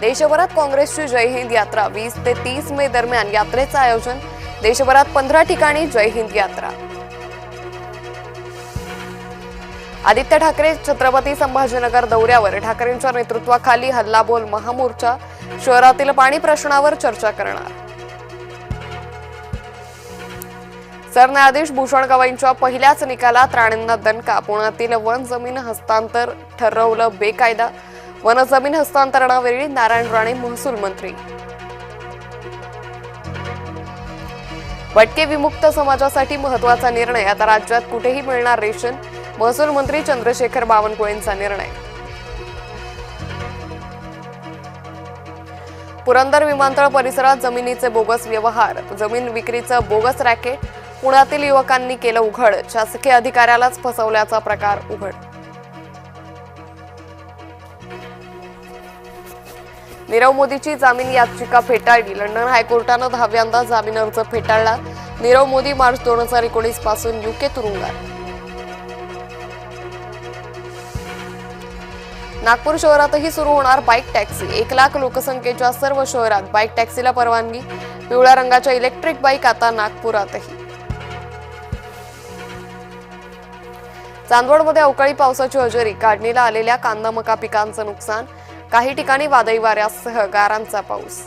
देशभरात काँग्रेसची जय हिंद यात्रा. वीस ते तीस मे दरम्यान यात्रेचं आयोजन. देशभरात पंधरा ठिकाणी जय हिंद यात्रा. आदित्य ठाकरे छत्रपती संभाजीनगर दौऱ्यावर ठाकरेंच्या नेतृत्वाखाली हल्लाबोल महामोर्चा. शहरातील पाणी प्रश्नावर चर्चा करणार. सरन्यायाधीश भूषण गवईंच्या पहिल्याच निकालात राणेंना दणका पुण्यातील वन जमीन हस्तांतर ठरवलं बेकायदा. वन जमीन हस्तांतरणावेळी नारायण राणे महसूल मंत्री. भटके विमुक्त समाजासाठी महत्त्वाचा निर्णय. आता राज्यात कुठेही मिळणार रेशन? महसूल मंत्री चंद्रशेखर बावनकुळेंचा निर्णय. पुरंदर विमानतळ परिसरात जमिनीचे बोगस व्यवहार. जमीन विक्रीचं बोगस रॅकेट. पुण्यातील युवकांनी केलं उघड. शासकीय अधिकाऱ्यालाच फसवल्याचा प्रकार उघड. नीरव मोदीची जामीन याचिका फेटाळली. लंडन हायकोर्टानं दहाव्यांदा जामीन अर्ज फेटाळला. नीरव मोदी मार्च दोन हजार एकोणीसपासून युके तुरुंगात. नागपूर शहरातही सुरू होणार बाईक टॅक्सी. एक लाख लोकसंख्येच्या सर्व शहरात बाईक टॅक्सीला परवानगी. पिवळ्या रंगाच्या इलेक्ट्रिक बाईक आता नागपुरातही. चांदवडमध्ये अवकाळी पावसाची हजेरी. काढणीला आलेल्या कांदा मका पिकांचं नुकसान. काही ठिकाणी वादळी वाऱ्यासह गारांचा पाऊस.